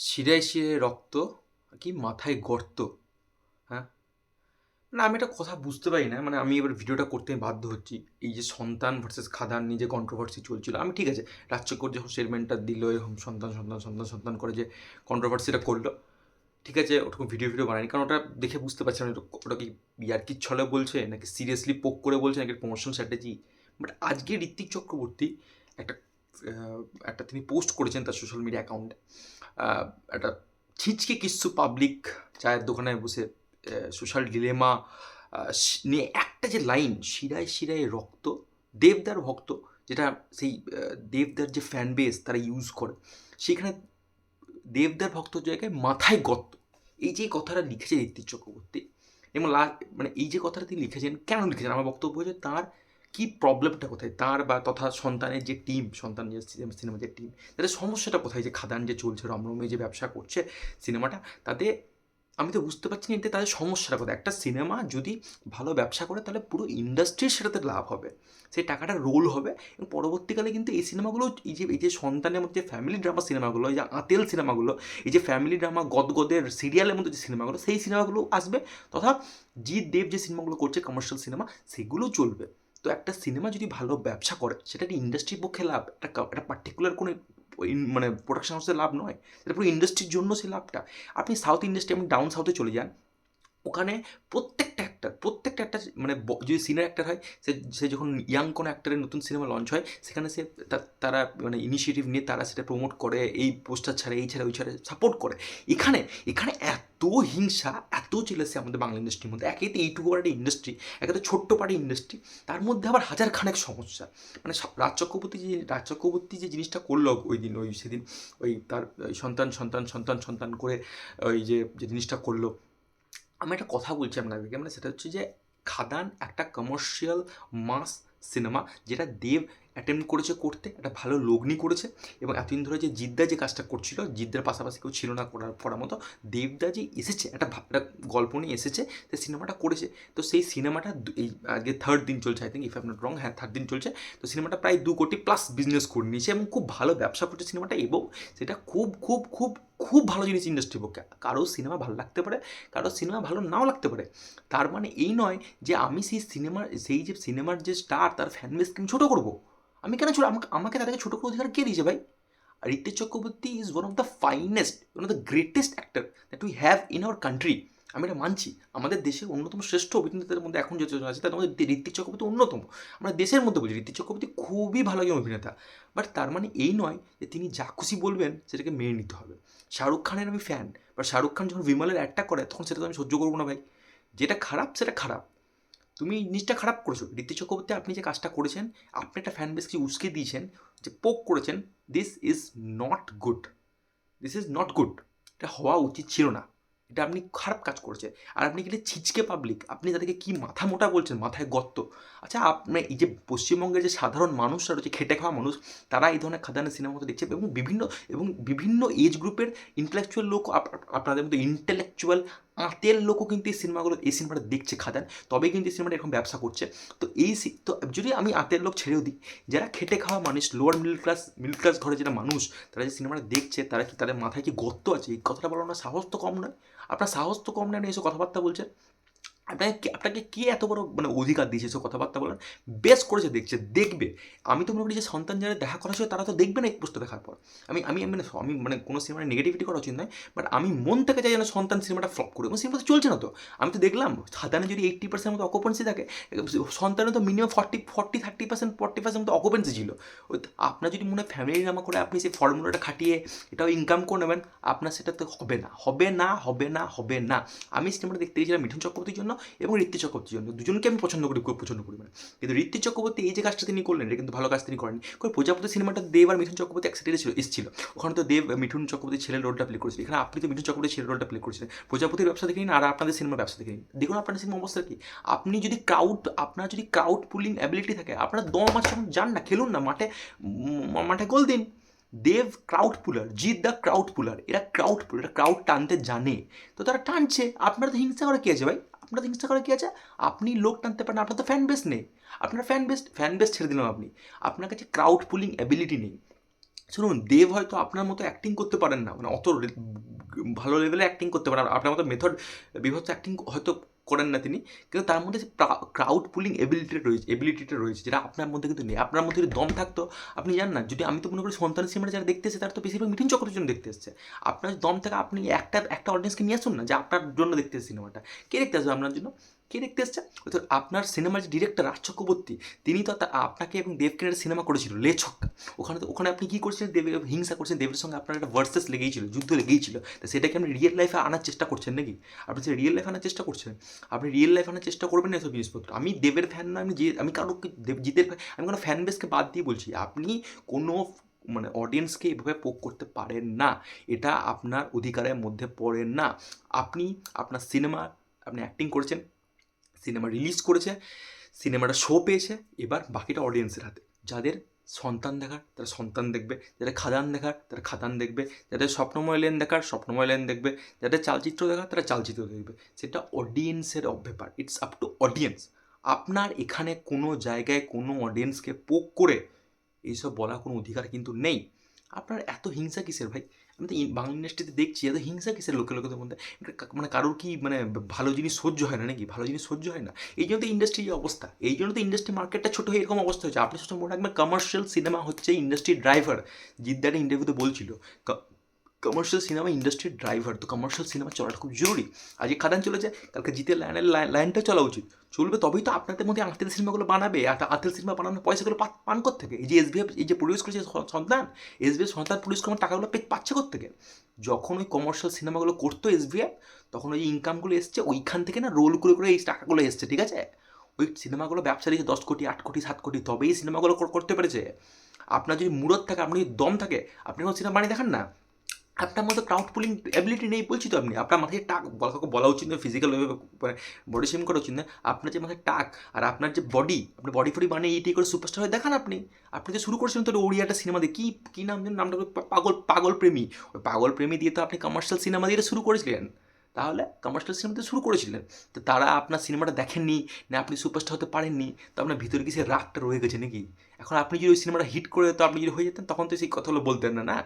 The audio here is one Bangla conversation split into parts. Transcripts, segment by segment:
শিরায় শিরায় রক্ত কি মাথায় গর্ত হ্যাঁ? না, আমি একটা কথা বুঝতে পারি না মানে আমি এবার ভিডিওটা করতে বাধ্য হচ্ছি। এই যে সন্তান ভার্সেস খাদান নিয়ে যে কন্ট্রোভার্সি চলছিল, আমি ঠিক আছে রাজ্যকর যখন স্টেটমেন্টটা দিল এরকম সন্তান সন্তান সন্তান সন্তান করে যে কন্ট্রোভার্সিটা করল, ঠিক আছে, ওরকম ভিডিও ভিডিও বানায়নি, কারণ ওটা দেখে বুঝতে পারছি না, ওটা- কি ইয়ার্কির ছলে বলছে, নাকি সিরিয়াসলি পোক করে বলছে, নাকি প্রমোশন স্ট্র্যাটেজি বাট আজকে ঋত্বিক চক্রবর্তী একটা একটা তিনি পোস্ট করেছেন তার সোশ্যাল মিডিয়া অ্যাকাউন্টে একটা ছিচকে কিছু পাবলিক চায়ের দোকানে বসে সোশ্যাল ডিলেমা নিয়ে একটা যে লাইন শিরায় শিরায় রক্ত, দেবদার ভক্ত, যেটা সেই দেবদার যে ফ্যান বেস তারা ইউজ করে, সেখানে দেবদার ভক্তর জায়গায় মাথায় গর্ত। এই যে কথাটা লিখেছে ঋত্বিক চক্রবর্তী, এবং মানে এই যে কথাটা তিনি লিখেছেন, কেন লিখেছেন? আমার বক্তব্য হচ্ছে তার কি প্রবলেমটা কোথায়? তার বা তথা সন্তানের যে টিম সন্তান যে সিনেমা যে টিম তাদের সমস্যাটা কোথায়? যে খাদান যে চলছে, রমরমে যে ব্যবসা করছে সিনেমাটা তাতে আমি তো বুঝতে পারছি না এতে তাদের সমস্যাটা কোথায়? একটা সিনেমা যদি ভালো ব্যবসা করে, তাহলে পুরো ইন্ডাস্ট্রির সেটাতে লাভ হবে। সেই টাকাটা রোল হবে এবং পরবর্তীকালে কিন্তু এই সিনেমাগুলো এই যে এই যে সন্তানের মধ্যে ফ্যামিলি ড্রামা সিনেমাগুলো এই যে আতেল সিনেমাগুলো এই যে ফ্যামিলি ড্রামা গদগদের সিরিয়ালের মধ্যে যে সিনেমাগুলো সেই সিনেমাগুলো আসবে। তথা জিৎ দেব যে সিনেমাগুলো করছে কমার্শিয়াল সিনেমা সেগুলো চলবে। তো একটা সিনেমা যদি ভালো ব্যবসা করে, সেটা একটা ইন্ডাস্ট্রির পক্ষে লাভ, একটা একটা পার্টিকুলার কোনো মানে প্রোডাকশন হাউসের লাভ নয়। সেটা পুরো ইন্ডাস্ট্রির জন্য সেই লাভটা। আপনি সাউথ ইন্ডাস্ট্রি আপনি ডাউন সাউথে চলে যান, ওখানে প্রত্যেকটা অ্যাক্টার প্রত্যেকটা অ্যাক্টার মানে যদি সিনিয়র অ্যাক্টার হয়, সে সে যখন ইয়াং কোনো অ্যাক্টারের নতুন সিনেমা লঞ্চ হয়, সেখানে সে তারা মানে ইনিশিয়েটিভ নিয়ে তারা সেটা প্রমোট করে, এই পোস্টার ছাড়ে, এই ছাড়া, ওই ছাড়ে সাপোর্ট করে। এখানে এখানে এত হিংসা, এত চলেছে আমাদের বাংলা ইন্ডাস্ট্রির মধ্যে। একে তো এইটুকু একটা ইন্ডাস্ট্রি একে তো ছোট্ট পাড়ি ইন্ডাস্ট্রি তার মধ্যে আবার হাজার খানেক সমস্যা। মানে সা- রাজ চক্রবর্তী যে, রাজ চক্রবর্তী যে জিনিসটা করল ওই দিন, ওই সেদিন, ওই তার সন্তান সন্তান সন্তান সন্তান করে ওই যে যে জিনিসটা করল। আমি একটা কথা বলছি আপনাদেরকে মানে সেটা হচ্ছে যে, খাদান একটা কমার্শিয়াল মাস সিনেমা যেটা দেব অ্যাটেম্প করেছে করতে, একটা ভালো লগ্নি করেছে এবং এতদিন ধরে যে জিদ্দা যে কাজটা করছিল, জিদ্দার পাশাপাশি কেউ ছিল না করার করার মতো, দেবদা যে এসেছে, একটা একটা গল্প নিয়ে এসেছে, সে সিনেমাটা করেছে। তো সেই সিনেমাটা এই আজকে থার্ড দিন চলছে I think if I not wrong হ্যাঁ থার্ড দিন চলছে। তো সিনেমাটা প্রায় দু কোটি প্লাস বিজনেস করে নিয়েছে এবং খুব ভালো ব্যবসা করছে সিনেমাটা এবং সেটা খুব খুব খুব খুব ভালো জিনিস ইন্ডাস্ট্রির পক্ষে। কারও সিনেমা ভালো লাগতে পারে কারও সিনেমা ভালো নাও লাগতে পারে। তার মানে এই নয় যে আমি সেই সিনেমার, সেই যে সিনেমার যে স্টার তার ফ্যান বেসকে আমি ছোটো করব। আমি কেন ছোট আমাকে তাদেরকে ছোটো করে অধিকার কে দিয়েছে ভাই? Ritwik Chakraborty is one of the finest one of the greatest actor that we have in our country আমি এটা মানছি। আমাদের দেশে অন্যতম শ্রেষ্ঠ অভিনেতাদের মধ্যে এখন যত আছে, তার মধ্যে ঋত্বিক চক্রবর্তী অন্যতম। আমরা দেশের মধ্যে বলছি, ঋত্বিক চক্রবর্তী খুবই ভালো একজন অভিনেতা। বাট তার মানে এই নয় যে তিনি যা খুশি বলবেন, সেটাকে মেনে নিতে হবে। শাহরুখ খানের আমি ফ্যান বাট শাহরুখ খান যখন বিমলের অ্যাডটা করে, তখন সেটা তো আমি সহ্য করব না ভাই। যেটা খারাপ, সেটা খারাপ। তুমি জিনিসটা খারাপ করেছ। ঋত্বিক চক্রবর্তী, আপনি যে কাজটা করেছেন, আপনি একটা ফ্যান বেসকে উস্কে দিয়েছেন যে, পোক করেছেন this is not good this is not good এটা হওয়া উচিত ছিল না। এটা আপনি খারাপ কাজ করেছেন আর আপনি কি ছিচকে পাবলিক আপনি তাদেরকে কি মাথা মোটা বলছেন, মাথায় গর্ত? আচ্ছা আপনি এই যে পশ্চিমবঙ্গের যে সাধারণ মানুষরা রয়েছে, খেটে খাওয়া মানুষ, তারা এই ধরনের খাদানের সিনেমা দেখছে এবং বিভিন্ন এবং বিভিন্ন এজ গ্রুপের ইন্টেলেকচুয়াল লোক, আপ- আপ- আপনাদের মতো ইন্টেলেকচুয়াল আঁতের লোকও কিন্তু এই সিনেমাগুলো এই সিনেমাটা দেখছে খাদান। তবে কিন্তু এই সিনেমাটা এরকম ব্যবসা করছে। তো এই তো যদি আমি আঁতের লোক ছেড়েও দিই, যারা খেটে খাওয়া মানুষ lower middle class middle class ঘরে যারা মানুষ, তারা যে সিনেমাটা দেখছে, তারা কি তাদের মাথায় কি গর্ত আছে? এই কথাটা বলার না সাহস তো কম নয়। আপনার সাহস তো কম নয় আপনি এসব কথাবার্তা বলছেন। আপনাকে আপনাকে কে এত বড় মানে অধিকার দিয়েছে এসব কথাবার্তা বলার? বেশ করেছে, দেখছে, দেখবে। আমি তো মনে করি যে সন্তান যারা দেখা করা ছিল, তারা তো দেখবে না এই পোস্টটা দেখার পর। আমি আমি মানে আমি মানে কোনো সিনেমার নেগেটিভিটি করা উচিত নয় বাট আমি মন থেকে চাই যেন সন্তান সিনেমাটা ফ্লপ করে, এবং সিনেমাটা চলছে না তো। আমি তো দেখলাম সাধারণে যদি এইট্টি পার্সেন্ট মতো অকুপেন্সি থাকে, সন্তানের তো minimum forty forty thirty percent forty percent মতো অকুপেন্সি ছিল। তো, আপনার যদি মনে হয় ফ্যামিলি নামা করে আপনি সেই ফর্মুলাটা খাটিয়ে এটাও ইনকাম করে নেবেন, আপনার সেটা তো হবে না। হবে না হবে না হবে না। আমি সিনেমাটা দেখতে গেছিলাম মিঠুন চক্রবর্তীর জন্য এবং ঋত্বিক চক্রবর্তীর জন্য দুজনকে আমি পছন্দ করি, খুব করি মানে। কিন্তু ঋত্বিক চক্রবর্তী এই যে কাজটা তিনি করলেন, এটা কিন্তু ভালো কাজ তিনি করেন কারণ প্রজাপতি সিনেমাটা দেব আর মিঠুন চক্রবর্তী একসাথে ছিল, এসেছিল। ওখানে তো দেব, মিঠুন চক্রবর্তী ছেলের রোলটা প্লে করেছিল। এখানে আপনি তো মিঠুন চক্রবর্তী ছেলের রোলটা প্লে করেছিলেন। প্রজাপতির ব্যবসা দেখে নিন আর আপনাদের সিনেমার ব্যবসা দেখে নিন। দেখুন আপনাদের সিনেমা অবস্থা কি? আপনি যদি ক্রাউড আপনার যদি ক্রাউড পুলিং অ্যাবিলিটি থাকে, আপনার দম আছে যখন যান না, খেলুন না, মাঠে মাঠে গোল দিন। Dev crowd puller Jeet the crowd puller এরা ক্রাউড পুলার ক্রাউড টানতে জানে। তো তারা টানছে। আপনার তো হিংসা করে কে আছে ভাই। আপনার জিনিসটা করে কী আছে? আপনি লোক টানতে পারেন, আপনার তো ফ্যান বেস নেই। আপনার ফ্যান বেস ফ্যান বেস ছেড়ে দিলাম আপনি। আপনার কাছে ক্রাউড পুলিং অ্যাবিলিটি নেই। শুনুন দেব হয়তো আপনার মতো অ্যাক্টিং করতে পারেন না। মানে অত ভালো লেভেলে অ্যাক্টিং করতে পারেন আপনার মতো মেথড বিভৎস অ্যাক্টিং হয়তো করেন না তিনি। কিন্তু তার মধ্যে ক্রাউড পুলিং এবিলিটিটা রয়েছে এবিলিটিটা রয়েছে, যেটা আপনার মধ্যে কিন্তু নেই। আপনার মধ্যে যদি দম থাকতো, আপনি জান না, যদি আমি তো মনে করি সন্তান সিনেমাটা যারা দেখতে এসেছে, তারা তো বেশিরভাগ মিঠুন চক্রের জন্য দেখতে এসেছে। আপনার দম থাকা, আপনি একটা একটা অডিয়েন্সকে নিয়ে আসুন না যে আপনার জন্য দেখতে সিনেমাটা কে দেখতে আসবে আপনার জন্য? কে দেখতে এসছে? তো আপনার সিনেমার যে ডিরেক্টর রাজ চক্রবর্তী, তিনি তো আপনাকে এবং দেবকে একটা সিনেমা করেছিল, লে ছক্কা। ওখানে তো, ওখানে আপনি কী করছিলেন? দেবের হিংসা করছেন দেবের সঙ্গে আপনার একটা ভার্সেস লেগেই ছিল যুদ্ধ লেগেই ছিল তো সেটাকে আপনি রিয়েল লাইফে আনার চেষ্টা করছেন নাকি? আপনি সে রিয়েল লাইফ আনার চেষ্টা করছেন? আপনি রিয়েল লাইফ আনার চেষ্টা করবেন না এসব জিনিসপত্র? আমি দেবের ফ্যান না, আমি যে, আমি দেব- জিতের আমি কোনো ফ্যান বেসকে বাদ দিয়ে বলছি, আপনি কোনো মানে অডিয়েন্সকে এভাবে পোক করতে পারেন না। এটা আপনার অধিকারের মধ্যে পড়ে না। আপনি আপনার সিনেমা আপনি অ্যাক্টিং করেছেন সিনেমা রিলিজ করেছে, সিনেমাটা শো পেয়েছে, এবার বাকিটা অডিয়েন্সের হাতে। যাদের সন্তান দেখার, তারা সন্তান দেখবে, যাদের খাদান দেখার, তারা খাদান দেখবে, যাদের স্বপ্নময় লেন দেখার, স্বপ্নময় লেন দেখবে, যাদের চালচিত্র দেখার, তারা চালচিত্র দেখবে। সেটা অডিয়েন্সের ব্যাপার। ইটস আপ টু অডিয়েন্স আপনার এখানে কোনো জায়গায় কোনো অডিয়েন্সকে পোক করে এইসব বলার কোনো অধিকার কিন্তু নেই। আপনার এত হিংসা কিসের ভাই? আমি তো বাংলা ইন্ডাস্ট্রিতে দেখছি, এত হিংসা কিসের লোকে লোকেদের মধ্যে? মানে কারোর কি মানে ভালো জিনিস সহ্য হয় না নাকি? ভালো জিনিস সহ্য হয় না। এই জন্য তো ইন্ডাস্ট্রির অবস্থা, এই জন্য তো ইন্ডাস্ট্রি মার্কেটটা ছোটো হয়ে এরকম অবস্থা হয়েছে। আপনি সবসময় মনে রাখবেন কমার্শিয়াল সিনেমা হচ্ছে ইন্ডাস্ট্রির ড্রাইভার জিদ্দার ইন্টারভিউতে বলছিল কমার্শিয়াল সিনেমা ইন্ডাস্ট্রির ড্রাইভার তো কমার্শিয়াল সিনেমা চলাটা খুব জরুরি। আজকে খাদান চলেছে, কালকে জিতের লাইনের লাইনটা চলা উচিত। চলবে তবেই তো আপনাদের মধ্যে আত্মীয় সিনেমাগুলো বানাবে। আর আত্মীয় সিনেমা বানানোর পয়সাগুলো পান থেকে এই যে এসবিএফ এই যে প্রডিউস করেছে সন্তান এসবিএফ সন্তান প্রডিউস করার টাকাগুলো পাচ্ছে থেকে যখন ওই কমার্শিয়াল সিনেমাগুলো করতো এসবিএফ তখন ওই ইনকামগুলো এসছে, ওইখান থেকে না রোল করে করে এই টাকাগুলো এসছে, ঠিক আছে? ওই সিনেমাগুলো ব্যবসা দিয়েছে দশ কোটি, আট কোটি, সাত কোটি, তবেই সিনেমাগুলো করতে পেরেছে। আপনার যদি মুরত থাকে আপনি যদি দম থাকে, আপনি কোনো সিনেমা বানিয়ে দেখান না? আপনার মতো ক্রাউড পুলিং অ্যাবিলিটি নেই বলছি তো আপনি। আপনার মাথায় টাক, বলা কাউকে বলা উচিত না ফিজিক্যাল মানে বডি শেম করা উচিত না আপনার যে মাথায় টাক আর আপনার যে বডি আপনি বডি ফডি বানিয়ে এইটি করে সুপারস্টার হয়ে দেখান আপনি। আপনি যে শুরু করেছিলেন তো ওড়িয়া একটা সিনেমা দিয়ে, কী কী নাম যেন, নামটা পাগল পাগল প্রেমী। ওই পাগল প্রেমী দিয়ে তো আপনি কমার্শিয়াল সিনেমা দিয়ে শুরু করেছিলেন। তাহলে কমার্শিয়াল সিনেমাতে শুরু করেছিলেন। তো তারা আপনার সিনেমাটা দেখেননি, না আপনি সুপারস্টার হতে পারেননি, তো আপনার ভিতরে কি সে রাগটা রয়ে গেছে নাকি? এখন আপনি যদি ওই সিনেমাটা হিট করে তো আপনি যদি হয়ে যেতেন, তখন তো সেই কথাগুলো বলতেন না না?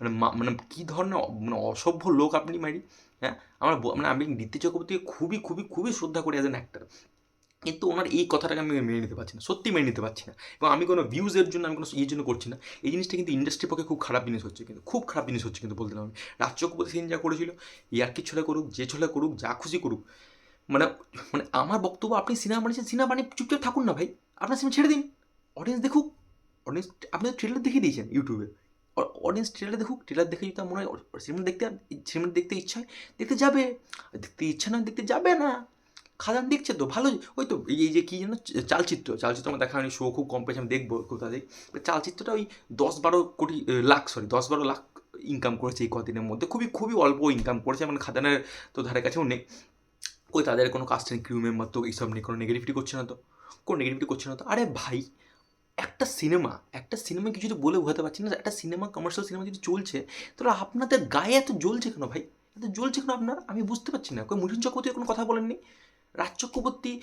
মানে মানে কী ধরনের মানে অসভ্য লোক আপনি মারি হ্যাঁ? আমার মানে আমি নীতি চক্রবর্তীকে খুবই খুবই খুবই শ্রদ্ধা করি অ্যাজ অ্যান অ্যাক্টার কিন্তু ওনার এই কথাটাকে আমি মেনে নিতে পারছি না সত্যি মেনে নিতে পারছি না। এবং আমি কোনো ভিউজের জন্য, আমি কোনো ইয়ের জন্য করছি না। এই জিনিসটা কিন্তু ইন্ডাস্ট্রির পক্ষে খুব খারাপ জিনিস হচ্ছে কিন্তু, খুব খারাপ জিনিস হচ্ছে কিন্তু বলতে আমি। রাজ চক্রবর্তী সেদিন যা করেছিল ইয়ার্কি ছোলা করুক, যে ছোলা করুক, যা খুশি করুক মানে মানে আমার বক্তব্য আপনি সিনেমা বানিয়েছেন, সিনেমা বানিয়ে চুপচাপ থাকুন না ভাই। আপনার সিনেমা ছেড়ে দিন। অডিয়েন্স দেখুক। অডিয়েন্স আপনি ট্রেলার দেখিয়ে দিয়েছেন ইউটিউবে অডিয়েন্স ট্রেলার দেখুক ট্রেলার দেখে যদি তার মনে হয় সিনেমা দেখতে সিনেমা দেখতে ইচ্ছা হয়, দেখতে যাবে। দেখতে ইচ্ছা নয় দেখতে যাবে না। খাদান দেখছে তো, ভালো। ওই তো, এই যে কী যেন চালচিত্র চালচিত্র আমার দেখা হয়নি শো খুব কম পেয়েছে, আমি দেখব কোথা থেকে চালচিত্রটা ওই দশ বারো কোটি লাখ সরি দশ বারো লাখ ইনকাম করেছে এই কদিনের মধ্যে। খুবই খুবই অল্প ইনকাম করেছে মানে খাদানের তো ধারে কাছেও নেই। ওই তাদের কোনো কাস্ট ক্রিউ মেম্বার তো এইসব নেই কোনো নেগেটিভিটি করছে না তো। কোনো নেগেটিভিটি করছে না তো। আরে ভাই একটা সিনেমা একটা সিনেমা কিছু তো বলে বোঝাতে পারছি না, একটা সিনেমা কমার্শিয়াল সিনেমা যদি চলছে, তাহলে আপনাদের গায়ে এত জ্বলছে কেন ভাই? এত জ্বলছে কেন আপনার? আমি বুঝতে পারছি না। কই মুঠুন চক্রবর্তী কোনো কথা বলেননি? রাজ চক্রবর্তী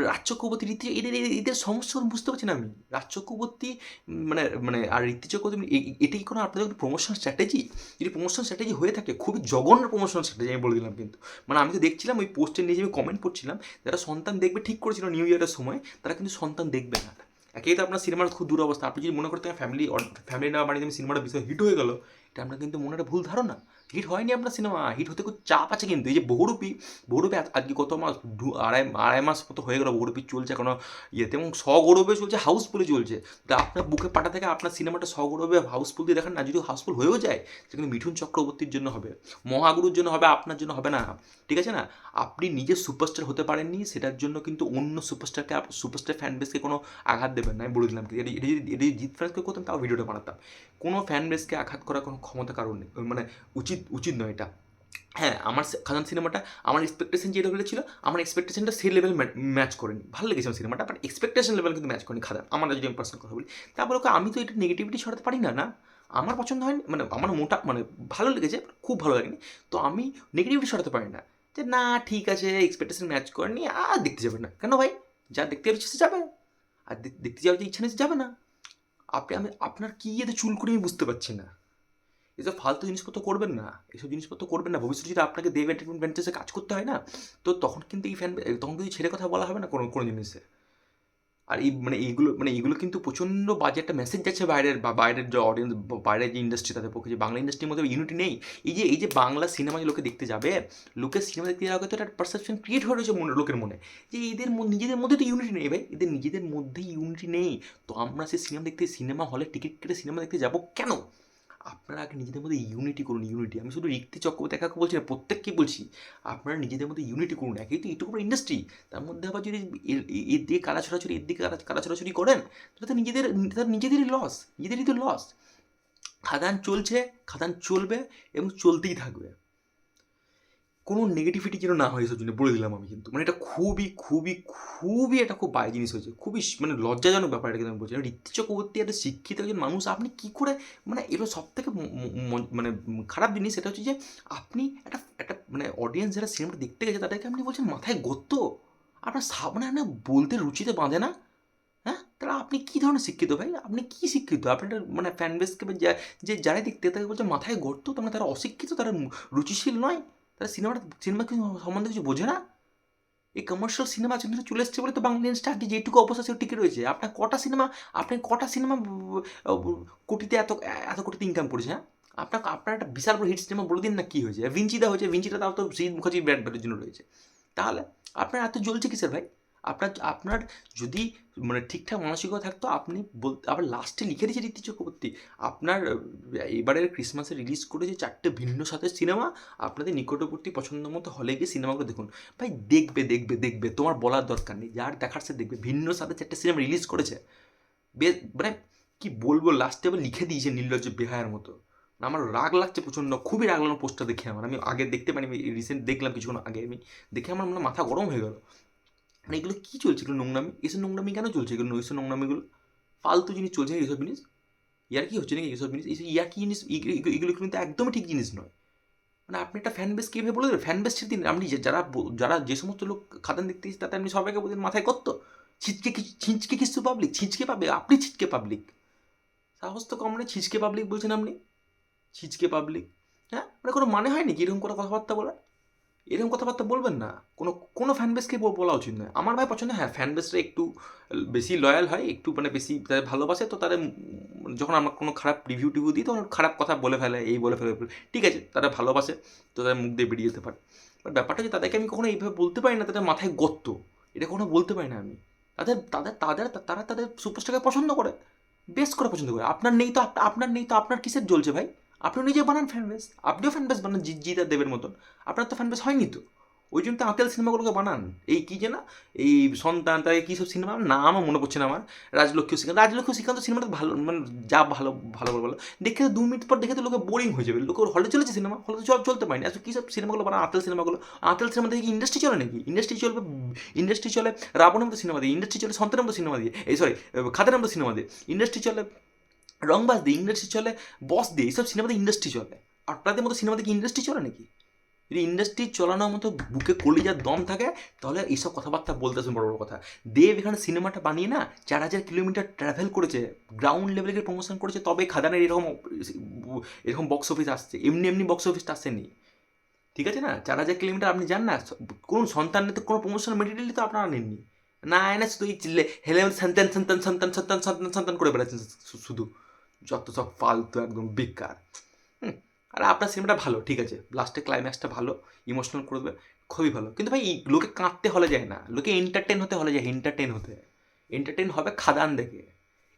রাজ চক্রবর্তী রীতি, এদের, এদের- সমস্যা বুঝতে পারছি না আমি। রাজ চক্রবর্তী মানে মানে আর রীতি চক্রবর্তী এ- এটাই কোনো আপনাদের প্রমোশন স্ট্র্যাটেজি যদি প্রমোশন স্ট্র্যাটেজি হয়ে থাকে, খুবই জঘন্য প্রমোশন স্ট্র্যাটেজি আমি বলে দিলাম কিন্তু। মানে আমি তো দেখছিলাম ওই পোস্টের নিয়ে আমি কমেন্ট পড়ছিলাম যারা সন্তান দেখবে ঠিক করেছিল নিউ ইয়ারের সময়, তারা কিন্তু সন্তান দেখবে না। একেই তো আপনার সিনেমার খুব দূর অবস্থা আপনি যদি মনে করতে ফ্যামিলি ফ্যামিলি না বানিয়ে আমি সিনেমাটা বিষয় হিট হয়ে গেল এটা আপনার কিন্তু মনে একটা ভুল ধারণা। হিট হয়নি আপনার সিনেমা, হিট হতে খুব চাপ আছে কিন্তু। এই যে বহুরূপী বহুরূপী আজকে কত মাস আড়াই আড়াই মাস মতো হয়ে গেল বহুরূপী চলছে কোনো ইয়েতে এবং সগৌরবে চলছে, হাউসফুলে চলছে। তা আপনার বুকে পাটা থেকে আপনার সিনেমাটা সগৌরবে হাউসফুল দিয়ে দেখান না, যদি হাউসফুল হয়েও যায় সেটা কিন্তু মিঠুন চক্রবর্তীর জন্য হবে। মহাগুরুর জন্য হবে, আপনার জন্য হবে না। ঠিক আছে না? আপনি নিজে সুপারস্টার হতে পারেননি, সেটার জন্য কিন্তু অন্য সুপারস্টারকে সুপারস্টার ফ্যান বেসকে কোনো আঘাত দেবেন না। আমি বলে দিলাম। এটা যদি এটা যদি জিত ফ্যান্সকে করতাম, তাও ভিডিওটা বানাতাম। কোনো ফ্যান বেসকে আঘাত করার কোনো ক্ষমতা কারণ নেই। মানে উচিত উচিত নয় এটা। হ্যাঁ আমার খাদান সিনেমাটা আমার এক্সপেকটেশন যে লেভেলে ছিল, আমার এক্সপেকটেশনটা সেই লেভেল ম্যাচ করেনি। ভালো লেগেছে আমার সিনেমাটা বাট এক্সপেকটেশন লেভেল কিন্তু ম্যাচ করেনি খাদান আমার যদি আমি পার্সোনাল কথা বলি। তারপরে আমি তো এটা নেগেটিভিটি ছড়াতে পারি না না? আমার পছন্দ হয়নি মানে আমার মোটা মানে ভালো লেগেছে খুব ভালো লাগেনি। তো আমি নেগেটিভিটি ছড়াতে পারি না। যে না, ঠিক আছে এক্সপেকটেশন ম্যাচ করেনি, আর দেখতে যাবে না। কেন ভাই? যা দেখতে যাচ্ছে সে যাবে। আর দেখতে যাওয়ার যে ইচ্ছা নেই যাবে না। আপনি আমি আপনার কী এতে চুল করে আমি বুঝতে পারছি না। এসব ফালতু জিনিসপত্র করবেন না। এসব জিনিসপত্র করবেন না। ভবিষ্যতে যদি আপনাকে দেব এন্টারটেনমেন্ট ভেঞ্চার্সে কাজ করতে হয় না। তো তখন কিন্তু এই ফ্যান তখন কিন্তু ছেড়ে কথা বলা হবে না কোনো কোনো জিনিসে। আর এই মানে এইগুলো মানে এইগুলো কিন্তু প্রচণ্ড বাজে একটা মেসেজ যাচ্ছে বাইরের বা বাইরের যে অডিয়েন্স বাইরের যে ইন্ডাস্ট্রি তাদের পক্ষে, যে বাংলা ইন্ডাস্ট্রির মধ্যে ইউনিটি নেই। এই যে এই যে বাংলা সিনেমা যে লোকে দেখতে যাবে, লোকের সিনেমা দেখতে যাওয়া তো একটা পারসেপশন ক্রিয়েট হয়ে রয়েছে মনে, লোকের মনে। যে এদের নিজেদের মধ্যে তো ইউনিটি নেই ভাই এদের নিজেদের মধ্যেই ইউনিটি নেই। তো আমরা সেই সিনেমা দেখতে সিনেমা হলে টিকিট কেটে সিনেমা দেখতে যাব কেন? আগে নিজেদের মধ্যে ইউনিটি করুন ইউনিটি আমি শুধু রিক্তি চক্রবর্তী একাকে বলছি না প্রত্যেককেই বলছি, আপনারা নিজেদের মধ্যে ইউনিটি করুন। একই তো এটুকু ইন্ডাস্ট্রি তার মধ্যে আবার যদি এর- দিকে কারা ছড়াছড়ি, এর দিকে কারা- কারা ছড়াছড়ি করেন, তাহলে তো নিজেদের, তার নিজেদেরই লস নিজেদেরই তো লস খাদান চলছে, খাদান চলবে এবং চলতেই থাকবে। কোনো নেগেটিভিটি যেন না হয় এসব জন্য বলে দিলাম আমি কিন্তু। মানে এটা খুবই খুবই খুবই এটা খুব বাজে জিনিস হয়েছে। খুবই মানে লজ্জাজনক ব্যাপার এটা কিন্তু আমি বলছি। ঋত্বিক চক্রবর্তী একটা শিক্ষিত একজন মানুষ, আপনি কি করে মানে এটা সব থেকে মানে খারাপ জিনিস সেটা হচ্ছে যে, আপনি একটা একটা মানে অডিয়েন্স যারা সিনেমাটা দেখতে গেছে, তাদেরকে আপনি বলছেন মাথায় গত্য আপনার সামনে না বলতে রুচিতে বাঁধে না। হ্যাঁ? তাহলে আপনি কী ধরনের শিক্ষিত ভাই? আপনি কী শিক্ষিত? আপনি একটা মানে ফ্যান বেসকে যে যারাই দেখতে, তাকে বলছে মাথায় গর্ত তার মানে তারা অশিক্ষিত, তারা রুচিশীল নয়? তারা সিনেমাটা সিনেমা কিছু সম্বন্ধে কিছু বোঝে না? এই কমার্শিয়াল সিনেমা যেগুলো চলে এসছে বলে তো বাংলা ইন্ডাস্ট্রি আজকে যেটুকু অবস্থা সেটা টিকে রয়েছে। আপনার কটা সিনেমা আপনি কটা সিনেমা কোটিতে এত এত কোটিতে ইনকাম করেছে হ্যাঁ? আপনার আপনার একটা বিশাল বড় হিট সিনেমা বলে দিন না কী হয়েছে? ভিঞ্চিদা হয়েছে ভিঞ্চিটা তাও তো শহীদ মুখার্জি ব্র্যান্ড ব্যাটের জন্য রয়েছে। তাহলে আপনার এত জ্বলছে কিসের ভাই? আপনার আপনার যদি মানে ঠিকঠাক মানসিকতা থাকতো, আপনি বলতে আবার লাস্টে লিখে দিয়েছে ঋত্বিক চক্রবর্তী, আপনার এবারের ক্রিসমাসে রিলিজ করেছে চারটে ভিন্ন সাথের সিনেমা, আপনাদের নিকটবর্তী পছন্দ মতো হলে গিয়ে সিনেমাগুলো দেখুন। ভাই, দেখবে দেখবে দেখবে, তোমার বলার দরকার নেই। যার দেখার সে দেখবে। ভিন্ন সাথে চারটে সিনেমা রিলিজ করেছে। বে মানে কি বলব লাস্টে আবার লিখে দিয়েছে নির্লজ্জ বেহায়ের মতো। আমার রাগ লাগছে প্রচণ্ড, খুবই রাগ লাগল পোস্টটা দেখে আমার। আমি আগে দেখতে পারি রিসেন্ট দেখলাম কিছুক্ষণ আগে আমি। দেখে আমার মানে মাথা গরম হয়ে গেল। মানে এগুলো কী চলছে? এগুলো নোংরামি? এসব নোংরামি কেন চলছে এগুলো? এইসব নোংরামিগুলো? ফালতু জিনিস চলছে এইসব জিনিস? ইয়ার কি হচ্ছে নাকি এইসব জিনিস? এইসব ইয়ার কি জিনিস? এগুলো কিন্তু একদমই ঠিক জিনিস নয়। মানে আপনি একটা ফ্যান বেস কীভাবে বলে দেবেন? ফ্যান বেস ছেড়ে দিন। আপনি যারা যারা যে সমস্ত লোক খাদান দেখতে এসেছে, তাতে আপনি সবাইকে বলতেন মাথায় করতো ছিচকে ছিঁচকে কিছু পাবলিক ছিঁচকে পাবে? আপনি ছিচকে পাবলিক সাহস তো কম নেই ছিচকে পাবলিক বলছেন আপনি? ছিচকে পাবলিক হ্যাঁ? মানে কোনো মানে হয় নাকি এরকম করে কথাবার্তা বলার? এরকম কথাবার্তা বলবেন না। কোনো কোনো ফ্যান বেসকে বলা উচিত নয়। আমার ভাই পছন্দ হ্যাঁ ফ্যান বেসটা একটু বেশি লয়াল হয়, একটু মানে বেশি তাদের ভালোবাসে, তো তাদের যখন আমরা কোনো খারাপ রিভিউ টিভিউ দিই, তখন খারাপ কথা বলে ফেলে, এই বলে ফেলে ঠিক আছে, তারা ভালোবাসে, তো তাদের মুখ দিয়ে বেরিয়ে যেতে পারে। বাট ব্যাপারটা হচ্ছে, তাদেরকে আমি কখনো এইভাবে বলতে পারি না, তাদের মাথায় গত্ত এটা কখনো বলতে পারি না আমি। তাদের তাদের তাদের, তারা তাদের সুপারস্টারকে পছন্দ করে বেশ করে পছন্দ করে। আপনার নেই তো আপনার নেই তো, আপনার কিসের জ্বলছে ভাই? আপনি নিজে বানান ফ্যান বেস আপনিও ফ্যান বেস বানান জিতা দেবের মতন। আপনার তো ফ্যান বেস হয়নি তো। ওই জন্য তো আঁকেল সিনেমাগুলোকে বানান। এই কী যে না এই সন্তান তাই কী সব সিনেমা নামও মনে পড়ছে না আমার। রাজলক্ষ্মী শ্রীকান্ত রাজলক্ষ্মী শ্রীকান্ত সিনেমাটা ভালো মানে যা ভালো ভালো বলো। দেখে দু মিনিট পর দেখে তো লোকে বোরিং হয়ে যাবে। লোকের হলে চলেছে সিনেমা হলে তো চল, চলতে পারেনি। আচ্ছা কী সব সিনেমাগুলো বানান আঁতেল সিনেমাগুলো আঁতেল সিনেমা দেখে ইন্ডাস্ট্রি চলে নাকি? ইন্ডাস্ট্রি চলবে ইন্ডাস্ট্রি চলে রাবণের মতো সিনেমা দিয়ে ইন্ডাস্ট্রি চলে সন্তানের মতো সিনেমা দিয়ে, এই সরি খাদের মতো সিনেমা দিয়ে। ইন্ডাস্ট্রি চলে রংবাজ দিয়ে ইন্ডাস্ট্রি চলে, বস দিয়ে, এইসব সিনেমাতে ইন্ডাস্ট্রি চলে। আপনাদের মতো সিনেমাতে কি ইন্ডাস্ট্রি চলে নাকি? যদি ইন্ডাস্ট্রি চলানোর মতো বুকে কলিজার দম থাকে, তাহলে এইসব কথাবার্তা বলতে আসুন, বড় বড় কথা। দেব এখানে সিনেমাটা বানিয়ে না, চার হাজার কিলোমিটার ট্রাভেল করেছে গ্রাউন্ড লেভেলের প্রমোশন করেছে, তবে খাদানের এরকম এরকম বক্স অফিস আসছে, এমনি এমনি বক্স অফিসটা আসেনি। ঠিক আছে না? চার হাজার কিলোমিটার আপনি যান না, কোন সন্তানের তো কোনো প্রমোশনাল মেটেরিয়ালই তো আপনারা নেননি। না, এনে শুধু এই চিল্লে, হেলে সন্তান সন্তান সন্তান সন্তান সন্তান সন্তান করে বেড়াচ্ছেন শুধু। যত সব ফালতু একদম বেকার। হুম, আর আপনার সিনেমাটা ভালো, ঠিক আছে? লাস্টে ক্লাইম্যাক্সটা ভালো ইমোশনাল করে দেবে, খুবই ভালো। কিন্তু ভাই লোকে কাঁদতে হলে যায় না। লোকে এন্টারটেন হতে হলে যায় এন্টারটেন হতে। এন্টারটেন হবে খাদান দেখে।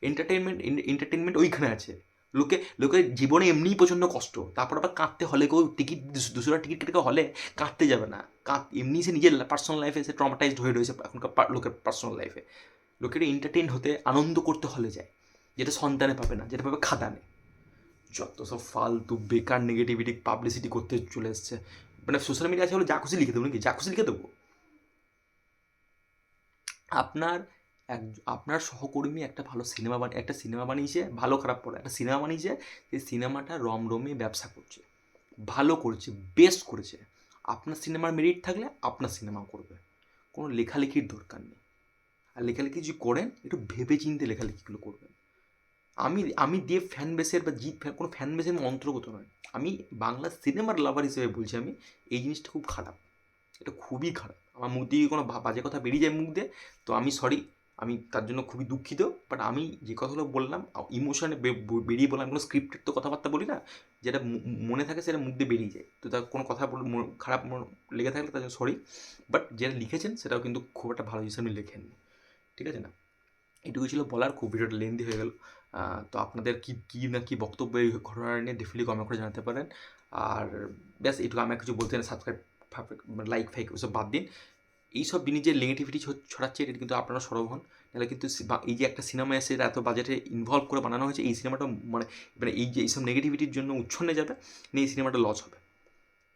এন্টারটেনমেন্ট এন্টারটেনমেন্ট ওইখানে আছে। লোকে লোকের জীবনে এমনিই প্রচণ্ড কষ্ট। তারপর আবার কাঁদতে হলে কেউ টিকিট, দুশো টাকা টিকিট কেটে হলে কাঁদতে যাবে না। কাঁদ, এমনি সে নিজের পার্সোনাল লাইফে সে ট্রমাটাইজড হয়ে রয়েছে, এখনকার লোকের পার্সোনাল লাইফে লোকের এন্টারটেন হতে, আনন্দ করতে হলে যায়। যেটা সন্তানে পাবে না, যেটা পাবে খাদানে। যত সব ফালতু বেকার নেগেটিভিটি পাবলিসিটি করতে চলে এসছে। মানে সোশ্যাল মিডিয়া আছে হলো যা খুশি লিখে দেবো নাকি? যা খুশি লিখে দেবো। আপনার এক, আপনার সহকর্মী একটা ভালো সিনেমা বানিয়ে একটা সিনেমা বানিয়েছে, ভালো খারাপ পড়ে, একটা সিনেমা বানিয়েছে, সেই সিনেমাটা রমরমে ব্যবসা করছে। ভালো করেছে বেস্ট করেছে। আপনার সিনেমার মেরিট থাকলে আপনার সিনেমা করবে। কোনো লেখালেখির দরকার নেই। আর লেখালেখি যদি করেন, একটু ভেবে চিনতে লেখালেখিগুলো করবেন। আমি আমি দেব ফ্যান বেসের বা জিৎ ফ্যান কোনো ফ্যান বেসের অন্তর্গত নয় আমি বাংলা সিনেমার লাভার হিসেবে বলছি আমি, এই জিনিসটা খুব খারাপ। এটা খুবই খারাপ। আমার মুখ দিয়ে কোনো বাজে কথা বেরিয়ে যায় মুখ দিয়ে? তো আমি সরি আমি তার জন্য খুবই দুঃখিত বাট আমি যে কথাগুলো বললাম ইমোশনে বেরিয়ে বললাম, কোনো স্ক্রিপ্টেড তো কথাবার্তা বলি না, যেটা মনে থাকে সেটা মুখ দিয়ে বেরিয়ে যায়। তো তার কোনো কথা খারাপ লেগে থাকলে তার জন্য সরি বাট যেটা লিখেছেন সেটাও কিন্তু খুব একটা ভালো হিসেবে লেখেননি। ঠিক আছে না? এটুকু ছিল বলার, খুব ভিডিওটা লেন্দি হয়ে গেল। তো আপনাদের কি কি না কি বক্তব্য এই ঘটনা নিয়ে ডেফিনেটলি কমেন্ট করে জানাতে পারেন। আর ব্যাস এটুকু আমি কিছু বলতে না সাবস্ক্রাইব লাইক ফাইক ওসব বাদ দিন। এইসব জিনিস যে নেগেটিভিটি ছড়াচ্ছে, এটা কিন্তু আপনারা সরব হন। নাহলে কিন্তু বা- এই যে একটা সিনেমা এসে এত বাজেটে ইনভলভ করে বানানো হয়েছে, এই সিনেমাটা মানে মানে এই যে এইসব নেগেটিভিটির জন্য উচ্ছন্নে যাবে, না এই সিনেমাটা লস হবে।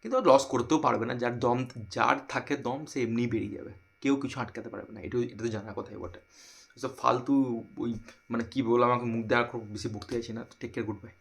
কিন্তু লস করতেও পারবে না, যার দম, যার থাকে দম, সে এমনি বেরিয়ে যাবে। কেউ কিছু আটকাতে পারবে না এটা এটা তো জানা কথাই বটে। সব ফালতু ওই মানে কী বলব, আমাকে মুখ দেওয়ার খুব বেশি বকতে চাইছি না টেক কেয়ার গুড বাই